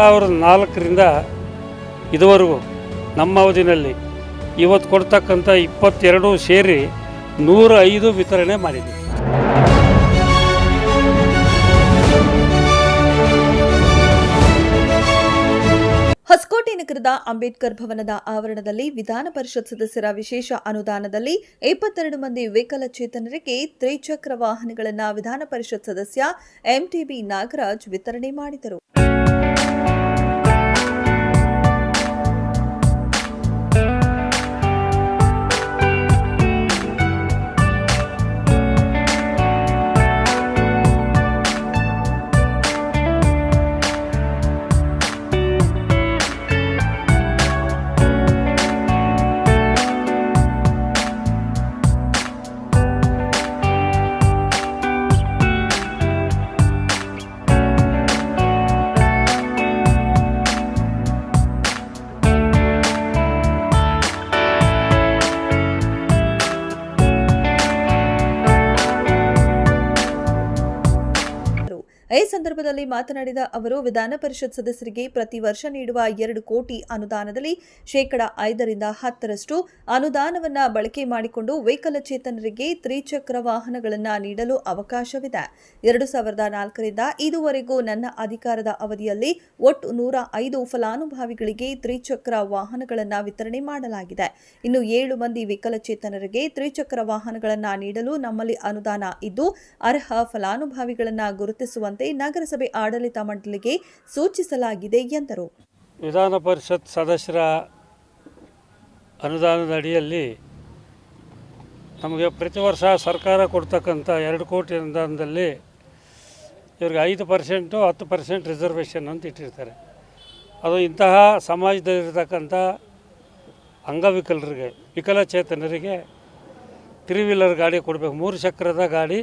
ಸಾವಿರದ ನಾಲ್ಕರಿಂದ ಇದುವರೆಗೂ ನಮ್ಮ ಅವಧಿನಲ್ಲಿ ಇವತ್ತು ಕೊಡ್ತಕ್ಕಂಥ ಇಪ್ಪತ್ತೆರಡು ಸೇರಿ ನೂರ ಐದು ವಿತರಣೆ ಮಾಡಿದೆ ಹೊಸಕೋಟೆ ನಗರದ ಅಂಬೇಡ್ಕರ್ ಭವನದ ಆವರಣದಲ್ಲಿ ವಿಧಾನ ಪರಿಷತ್ ಸದಸ್ಯರ ವಿಶೇಷ ಅನುದಾನದಲ್ಲಿ ಇಪ್ಪತ್ತೆರಡು ಮಂದಿ ವಿಕಲಚೇತನರಿಗೆ ತ್ರಿಚಕ್ರ ವಾಹನಗಳನ್ನು ವಿಧಾನ ಪರಿಷತ್ ಸದಸ್ಯ ಎಂಟಿಬಿ ನಾಗರಾಜ್ ವಿತರಣೆ ಮಾಡಿದರು. ಸಂದರ್ಭದಲ್ಲಿ ಮಾತನಾಡಿದ ಅವರು, ವಿಧಾನ ಪರಿಷತ್ ಸದಸ್ಯರಿಗೆ ಪ್ರತಿ ವರ್ಷ ನೀಡುವ ಎರಡು ಕೋಟಿ ಅನುದಾನದಲ್ಲಿ ಶೇಕಡ ಐದರಿಂದ ಹತ್ತರಷ್ಟು ಅನುದಾನವನ್ನ ಬಳಕೆ ಮಾಡಿಕೊಂಡು ವಿಕಲಚೇತನರಿಗೆ ತ್ರಿಚಕ್ರ ವಾಹನಗಳನ್ನು ನೀಡಲು ಅವಕಾಶವಿದೆ. ಎರಡು ಸಾವಿರದ ನಾಲ್ಕರಿಂದ ಇದುವರೆಗೂ ನನ್ನ ಅಧಿಕಾರದ ಅವಧಿಯಲ್ಲಿ ಒಟ್ಟು ನೂರ ಐದು ಫಲಾನುಭವಿಗಳಿಗೆ ತ್ರಿಚಕ್ರ ವಾಹನಗಳನ್ನು ವಿತರಣೆ ಮಾಡಲಾಗಿದೆ. ಇನ್ನು ಏಳು ಮಂದಿ ವಿಕಲಚೇತನರಿಗೆ ತ್ರಿಚಕ್ರ ವಾಹನಗಳನ್ನು ನೀಡಲು ನಮ್ಮಲ್ಲಿ ಅನುದಾನ ಇದ್ದು, ಅರ್ಹ ಫಲಾನುಭವಿಗಳನ್ನು ಗುರುತಿಸುವಂತೆ ನಗರಸಭೆ ಆಡಳಿತ ಮಂಡಳಿಗೆ ಸೂಚಿಸಲಾಗಿದೆ ಎಂದರು. ವಿಧಾನ ಪರಿಷತ್ ಸದಸ್ಯರ ಅನುದಾನದ ಅಡಿಯಲ್ಲಿ ನಮಗೆ ಪ್ರತಿ ವರ್ಷ ಸರ್ಕಾರ ಕೊಡ್ತಕ್ಕಂಥ ಎರಡು ಕೋಟಿ ಅನುದಾನದಲ್ಲಿ ಇವ್ರಿಗೆ ಐದು ಪರ್ಸೆಂಟು ಹತ್ತು ಪರ್ಸೆಂಟ್ ರಿಸರ್ವೇಷನ್ ಅಂತ ಇಟ್ಟಿರ್ತಾರೆ. ಅದು ಇಂತಹ ಸಮಾಜದಲ್ಲಿರ್ತಕ್ಕಂಥ ಅಂಗವಿಕಲರಿಗೆ, ವಿಕಲಚೇತನರಿಗೆ ತ್ರೀ ವೀಲರ್ ಗಾಡಿ ಕೊಡಬೇಕು, ಮೂರು ಚಕ್ರದ ಗಾಡಿ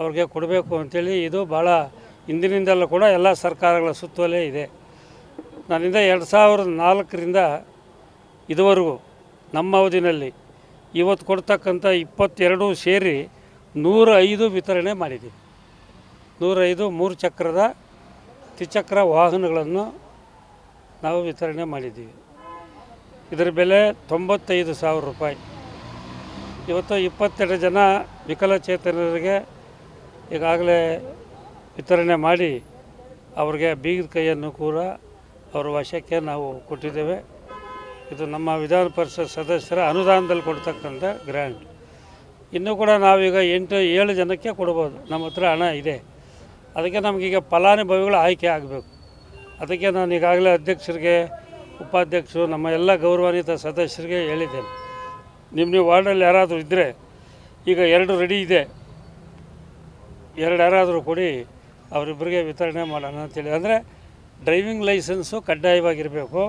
ಅವ್ರಿಗೆ ಕೊಡಬೇಕು ಅಂಥೇಳಿ ಇದು ಭಾಳ ಹಿಂದಿನಿಂದಲೂ ಕೂಡ ಎಲ್ಲ ಸರ್ಕಾರಗಳ ಸುತ್ತುವಲೇ ಇದೆ. ನನ್ನಿಂದ ಎರಡು ಸಾವಿರದ ನಾಲ್ಕರಿಂದ ಇದುವರೆಗೂ ನಮ್ಮ ಅವಧಿನಲ್ಲಿ ಇವತ್ತು ಕೊಡ್ತಕ್ಕಂಥ ಇಪ್ಪತ್ತೆರಡು ಸೇರಿ ನೂರ ಐದು ವಿತರಣೆ ಮಾಡಿದ್ದೀವಿ. ನೂರೈದು ಮೂರು ಚಕ್ರದ ತ್ರಿಚಕ್ರ ವಾಹನಗಳನ್ನು ನಾವು ವಿತರಣೆ ಮಾಡಿದ್ದೀವಿ. ಇದರ ಬೆಲೆ ತೊಂಬತ್ತೈದು ಸಾವಿರ ರೂಪಾಯಿ. ಇವತ್ತು ಇಪ್ಪತ್ತೆರಡು ಜನ ವಿಕಲಚೇತನರಿಗೆ ಈಗಾಗಲೇ ವಿತರಣೆ ಮಾಡಿ ಅವ್ರಿಗೆ ಬೀಗದ ಕೈಯನ್ನು ಕೂಡ ಅವರ ವಶಕ್ಕೆ ನಾವು ಕೊಟ್ಟಿದ್ದೇವೆ. ಇದು ನಮ್ಮ ವಿಧಾನ ಪರಿಷತ್ ಸದಸ್ಯರ ಅನುದಾನದಲ್ಲಿ ಕೊಡ್ತಕ್ಕಂಥ ಗ್ರ್ಯಾಂಟ್. ಇನ್ನೂ ಕೂಡ ನಾವೀಗ ಎಂಟು, ಏಳು ಜನಕ್ಕೆ ಕೊಡ್ಬೋದು. ನಮ್ಮ ಹತ್ರ ಹಣ ಇದೆ. ಅದಕ್ಕೆ ನಮಗೀಗ ಫಲಾನುಭವಿಗಳು ಆಯ್ಕೆ ಆಗಬೇಕು. ಅದಕ್ಕೆ ನಾನು ಈಗಾಗಲೇ ಅಧ್ಯಕ್ಷರಿಗೆ, ಉಪಾಧ್ಯಕ್ಷರು, ನಮ್ಮ ಎಲ್ಲ ಗೌರವಾನ್ವಿತ ಸದಸ್ಯರಿಗೆ ಹೇಳಿದ್ದೇನೆ. ನಿಮ್ಮ ನೀವು ವಾರ್ಡಲ್ಲಿ ಯಾರಾದರೂ ಇದ್ದರೆ ಈಗ ಎರಡು ರೆಡಿ ಇದೆ. ಎರಡು ಯಾರಾದರೂ ಕೊಡಿ. ಅವರಿಬ್ಬರಿಗೆ ವಿತರಣೆ ಮಾಡೋಣ ಅಂತೇಳಿ. ಅಂದರೆ ಡ್ರೈವಿಂಗ್ ಲೈಸೆನ್ಸು ಕಡ್ಡಾಯವಾಗಿರಬೇಕು.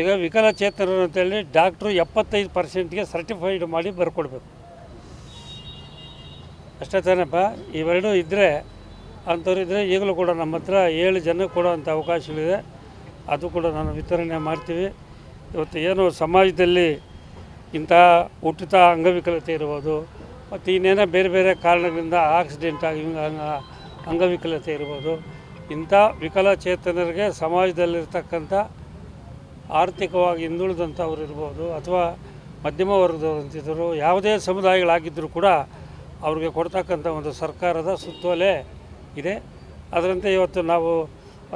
ಈಗ ವಿಕಲಚೇತನರು ಅಂತೇಳಿ ಡಾಕ್ಟ್ರು ಎಪ್ಪತ್ತೈದು ಪರ್ಸೆಂಟ್ಗೆ ಸರ್ಟಿಫೈಡ್ ಮಾಡಿ ಬರ್ಕೊಡ್ಬೇಕು. ಅಷ್ಟೇ ತಾನಪ್ಪ, ಇವೆರಡೂ ಇದ್ದರೆ ಅಂಥವ್ರು ಇದ್ದರೆ ಈಗಲೂ ಕೂಡ ನಮ್ಮ ಹತ್ರ ಏಳು ಜನ ಕೊಡೋವಂಥ ಅವಕಾಶಗಳಿದೆ. ಅದು ಕೂಡ ನಾನು ವಿತರಣೆ ಮಾಡ್ತೀವಿ. ಇವತ್ತು ಏನು ಸಮಾಜದಲ್ಲಿ ಇಂಥ ಹುಟ್ಟುತ್ತಾ ಅಂಗವಿಕಲತೆ ಇರ್ಬೋದು, ಮತ್ತು ಇನ್ನೇನೋ ಬೇರೆ ಬೇರೆ ಕಾರಣಗಳಿಂದ ಆಕ್ಸಿಡೆಂಟ್ ಆಗಿ ಹಿಂಗೆ ಅಂಗವಿಕಲತೆ ಇರ್ಬೋದು. ಇಂಥ ವಿಕಲಚೇತನರಿಗೆ ಸಮಾಜದಲ್ಲಿರ್ತಕ್ಕಂಥ ಆರ್ಥಿಕವಾಗಿ ಹಿಂದುಳಿದಂಥವ್ರು ಇರ್ಬೋದು ಅಥವಾ ಮಧ್ಯಮ ವರ್ಗದವರಂತಿದ್ದರು ಯಾವುದೇ ಸಮುದಾಯಗಳಾಗಿದ್ದರೂ ಕೂಡ ಅವ್ರಿಗೆ ಕೊಡ್ತಕ್ಕಂಥ ಒಂದು ಸರ್ಕಾರದ ಸುತ್ತೋಲೆ ಇದೆ. ಅದರಂತೆ ಇವತ್ತು ನಾವು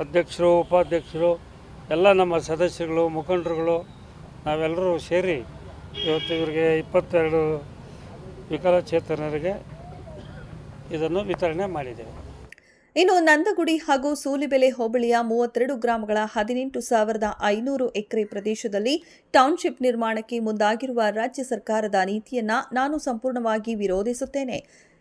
ಅಧ್ಯಕ್ಷರು, ಉಪಾಧ್ಯಕ್ಷರು, ಎಲ್ಲ ನಮ್ಮ ಸದಸ್ಯರುಗಳು, ಮುಖಂಡರುಗಳು ನಾವೆಲ್ಲರೂ ಸೇರಿ ಇವತ್ತು ಇವರಿಗೆ ಇಪ್ಪತ್ತೆರಡು ವಿಕಲಚೇತನರಿಗೆ ಇದನ್ನು ವಿತರಣೆ ಮಾಡಿದ್ದೇವೆ. ಇನ್ನು ನಂದಗುಡಿ ಹಾಗೂ ಸೂಲಿಬೆಲೆ ಹೋಬಳಿಯ ಮೂವತ್ತೆರಡು ಗ್ರಾಮಗಳ ಹದಿನೆಂಟು ಸಾವಿರದ ಐನೂರು ಎಕರೆ ಪ್ರದೇಶದಲ್ಲಿ ಟೌನ್ಶಿಪ್ ನಿರ್ಮಾಣಕ್ಕೆ ಮುಂದಾಗಿರುವ ರಾಜ್ಯ ಸರ್ಕಾರದ ನೀತಿಯನ್ನ ನಾನು ಸಂಪೂರ್ಣವಾಗಿ ವಿರೋಧಿಸುತ್ತೇನೆ.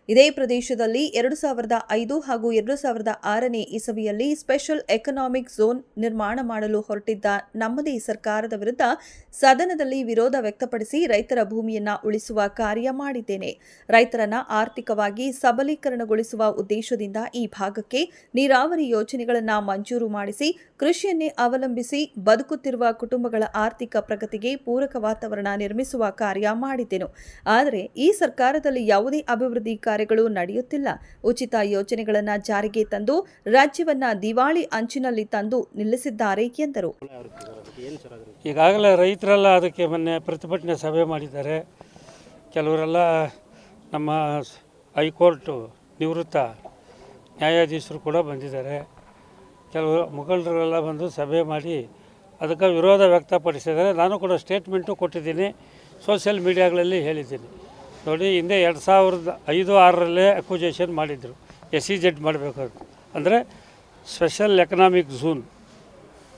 ಇದೇ ಪ್ರದೇಶದಲ್ಲಿ ಎರಡು ಸಾವಿರದ ಐದು ಹಾಗೂ ಎರಡು ಸಾವಿರದ ಆರನೇ ಇಸವಿಯಲ್ಲಿ ಸ್ಪೆಷಲ್ ಎಕನಾಮಿಕ್ ಝೋನ್ ನಿರ್ಮಾಣ ಮಾಡಲು ಹೊರಟಿದ್ದ ನಮ್ಮದೇ ಸರ್ಕಾರದ ವಿರುದ್ಧ ಸದನದಲ್ಲಿ ವಿರೋಧ ವ್ಯಕ್ತಪಡಿಸಿ ರೈತರ ಭೂಮಿಯನ್ನು ಉಳಿಸುವ ಕಾರ್ಯ ಮಾಡಿದ್ದೇನೆ. ರೈತರನ್ನ ಆರ್ಥಿಕವಾಗಿ ಸಬಲೀಕರಣಗೊಳಿಸುವ ಉದ್ದೇಶದಿಂದ ಈ ಭಾಗಕ್ಕೆ ನೀರಾವರಿ ಯೋಜನೆಗಳನ್ನು ಮಂಜೂರು ಮಾಡಿಸಿ, ಕೃಷಿಯನ್ನೇ ಅವಲಂಬಿಸಿ ಬದುಕುತ್ತಿರುವ ಕುಟುಂಬಗಳ ಆರ್ಥಿಕ ಪ್ರಗತಿಗೆ ಪೂರಕ ವಾತಾವರಣ ನಿರ್ಮಿಸುವ ಕಾರ್ಯ ಮಾಡಿದ್ದೆನು. ಆದರೆ ಈ ಸರ್ಕಾರದಲ್ಲಿ ಯಾವುದೇ ಅಭಿವೃದ್ಧಿ ಕಾರ್ಯಗಳು ನಡೆಯುತ್ತಿಲ್ಲ. ಉಚಿತ ಯೋಜನೆಗಳನ್ನು ಜಾರಿಗೆ ತಂದು ರಾಜ್ಯವನ್ನ ದಿವಾಳಿ ಅಂಚಿನಲ್ಲಿ ತಂದು ನಿಲ್ಲಿಸಿದ್ದಾರೆ ಎಂದರು. ಈಗಾಗಲೇ ರೈತರೆಲ್ಲ ಅದಕ್ಕೆ ಮೊನ್ನೆ ಪ್ರತಿಭಟನೆ ಸಭೆ ಮಾಡಿದ್ದಾರೆ. ಕೆಲವರೆಲ್ಲ ನಮ್ಮ ಹೈಕೋರ್ಟ್ ಹೈಕೋರ್ಟು ನಿವೃತ್ತ ನ್ಯಾಯಾಧೀಶರು ಕೂಡ ಬಂದಿದ್ದಾರೆ. ಕೆಲವರು ಮುಖಂಡರೆಲ್ಲ ಬಂದು ಸಭೆ ಮಾಡಿ ಅದಕ್ಕೆ ವಿರೋಧ ವ್ಯಕ್ತಪಡಿಸಿದ್ದಾರೆ. ನಾನು ಕೂಡ ಸ್ಟೇಟ್ಮೆಂಟು ಕೊಟ್ಟಿದ್ದೀನಿ. ಸೋಷಿಯಲ್ ಮೀಡಿಯಾಗಳಲ್ಲಿ ಹೇಳಿದ್ದೀನಿ. ನೋಡಿ, ಹಿಂದೆ ಎರಡು ಸಾವಿರದ ಐದು, ಆರರಲ್ಲೇ ಅಕ್ವಿಜೇಷನ್ ಮಾಡಿದ್ದರು ಎಸ್ ಸಿ ಜೆಡ್ ಮಾಡಬೇಕು ಅಂತ ಅಂದರೆ ಸ್ಪೆಷಲ್ ಎಕನಾಮಿಕ್ ಝೂನ್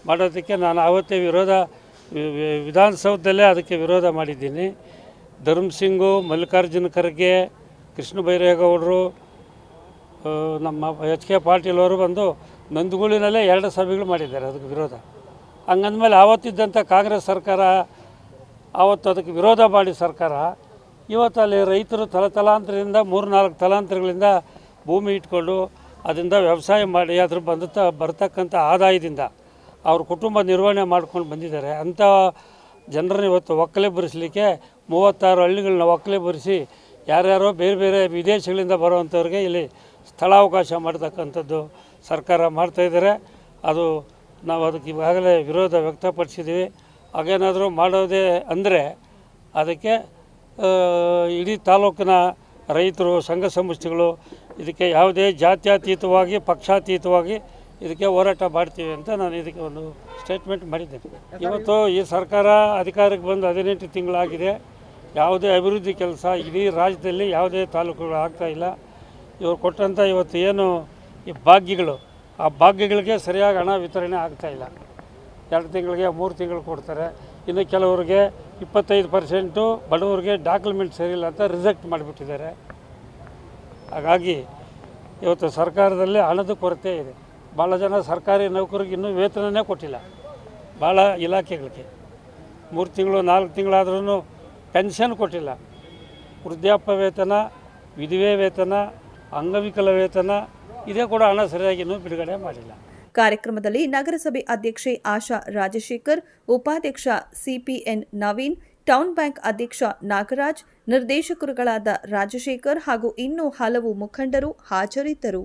ಮಾಡೋದಕ್ಕೆ ನಾನು ಆವತ್ತೇ ವಿರೋಧ ವಿಧಾನಸೌಧದಲ್ಲೇ ಅದಕ್ಕೆ ವಿರೋಧ ಮಾಡಿದ್ದೀನಿ. ಧರ್ಮ್ ಸಿಂಗು, ಮಲ್ಲಿಕಾರ್ಜುನ ಖರ್ಗೆ, ಕೃಷ್ಣ ಬೈರೇಗೌಡರು ನಮ್ಮ ಎಚ್ ಕೆ ಪಾಟೀಲ್ ಅವರು ಬಂದು ನಂದಗುಳಿನಲ್ಲೇ ಎರಡು ಸಭೆಗಳು ಮಾಡಿದ್ದಾರೆ ಅದಕ್ಕೆ ವಿರೋಧ. ಹಂಗಂದ್ಮೇಲೆ ಆವತ್ತಿದ್ದಂಥ ಕಾಂಗ್ರೆಸ್ ಸರ್ಕಾರ, ಆವತ್ತು ಅದಕ್ಕೆ ವಿರೋಧ ಮಾಡಿ ಸರ್ಕಾರ ಇವತ್ತು ಅಲ್ಲಿ ರೈತರು ತಲತಲಾಂತರದಿಂದ ಮೂರು ನಾಲ್ಕು ತಲಾಂತರಗಳಿಂದ ಭೂಮಿ ಇಟ್ಕೊಂಡು ಅದರಿಂದ ವ್ಯವಸಾಯ ಮಾಡಿ ಅದ್ರ ಬಂದ ಬರ್ತಕ್ಕಂಥ ಆದಾಯದಿಂದ ಅವ್ರ ಕುಟುಂಬ ನಿರ್ವಹಣೆ ಮಾಡ್ಕೊಂಡು ಬಂದಿದ್ದಾರೆ. ಅಂಥ ಜನರನ್ನ ಇವತ್ತು ಒಕ್ಕಲೆ ಬರಿಸಲಿಕ್ಕೆ ಮೂವತ್ತಾರು ಹಳ್ಳಿಗಳನ್ನ ಒಕ್ಕಲೆ ಬರಿಸಿ ಯಾರ್ಯಾರೋ ಬೇರೆ ಬೇರೆ ವಿದೇಶಗಳಿಂದ ಬರುವಂಥವ್ರಿಗೆ ಇಲ್ಲಿ ಸ್ಥಳಾವಕಾಶ ಮಾಡ್ತಕ್ಕಂಥದ್ದು ಸರ್ಕಾರ ಮಾಡ್ತಾಯಿದ್ದಾರೆ ಅದು ನಾವು ಅದಕ್ಕೆ ಈಗಾಗಲೇ ವಿರೋಧ ವ್ಯಕ್ತಪಡಿಸಿದ್ದೀವಿ. ಹಾಗೇನಾದರೂ ಮಾಡೋದೇ ಅಂದರೆ ಅದಕ್ಕೆ ಇಡೀ ತಾಲೂಕಿನ ರೈತರು, ಸಂಘ ಸಂಸ್ಥೆಗಳು ಇದಕ್ಕೆ ಯಾವುದೇ ಜಾತ್ಯತೀತವಾಗಿ, ಪಕ್ಷಾತೀತವಾಗಿ ಇದಕ್ಕೆ ಹೋರಾಟ ಮಾಡ್ತೀವಿ ಅಂತ ನಾನು ಇದಕ್ಕೆ ಒಂದು ಸ್ಟೇಟ್ಮೆಂಟ್ ಮಾಡಿದ್ದೇನೆ. ಇವತ್ತು ಈ ಸರ್ಕಾರ ಅಧಿಕಾರಕ್ಕೆ ಬಂದು ಹದಿನೆಂಟು ತಿಂಗಳಾಗಿದೆ. ಯಾವುದೇ ಅಭಿವೃದ್ಧಿ ಕೆಲಸ ಇಡೀ ರಾಜ್ಯದಲ್ಲಿ ಯಾವುದೇ ತಾಲೂಕುಗಳು ಆಗ್ತಾಯಿಲ್ಲ ಇವರು ಕೊಟ್ಟಂಥ ಇವತ್ತು ಏನು ಈ ಭಾಗ್ಯಗಳು, ಆ ಭಾಗ್ಯಗಳಿಗೆ ಸರಿಯಾಗಿ ಹಣ ವಿತರಣೆ ಆಗ್ತಾಯಿಲ್ಲ ಎರಡು ತಿಂಗಳಿಗೆ ಮೂರು ತಿಂಗಳು ಕೊಡ್ತಾರೆ. ಇನ್ನು ಕೆಲವರಿಗೆ ಇಪ್ಪತ್ತೈದು ಪರ್ಸೆಂಟು ಬಡವರಿಗೆ ಡಾಕ್ಯುಮೆಂಟ್ ಸರಿಯಿಲ್ಲ ಅಂತ ರಿಜೆಕ್ಟ್ ಮಾಡಿಬಿಟ್ಟಿದ್ದಾರೆ. ಹಾಗಾಗಿ ಇವತ್ತು ಸರ್ಕಾರದಲ್ಲಿ ಹಣದ ಕೊರತೆ ಇದೆ. ಭಾಳ ಜನ ಸರ್ಕಾರಿ ನೌಕರಿಗೆ ಇನ್ನೂ ವೇತನನೇ ಕೊಟ್ಟಿಲ್ಲ. ಭಾಳ ಇಲಾಖೆಗಳಿಗೆ. ಮೂರು ತಿಂಗಳು, ನಾಲ್ಕು ತಿಂಗಳಾದ್ರೂ ಪೆನ್ಷನ್ ಕೊಟ್ಟಿಲ್ಲ. ವೃದ್ಧಾಪ್ಯ ವೇತನ, ವಿಧವೆ ವೇತನ, ಅಂಗವಿಕಲ ವೇತನ, ಇದೇ ಕೂಡ ಹಣ ಸರಿಯಾಗಿ ಇನ್ನೂ ಬಿಡುಗಡೆ ಮಾಡಿಲ್ಲ. ಕಾರ್ಯಕ್ರಮದಲ್ಲಿ ನಗರಸಭೆ ಅಧ್ಯಕ್ಷೆ ಆಶಾ ರಾಜಶೇಖರ್, ಉಪಾಧ್ಯಕ್ಷ ಸಿಪಿಎನ್ ನವೀನ್, ಟೌನ್ ಬ್ಯಾಂಕ್ ಅಧ್ಯಕ್ಷ ನಾಗರಾಜ್, ನಿರ್ದೇಶಕರುಗಳಾದ ರಾಜಶೇಖರ್ ಹಾಗೂ ಇನ್ನೂ ಹಲವು ಮುಖಂಡರು ಹಾಜರಿದ್ದರು.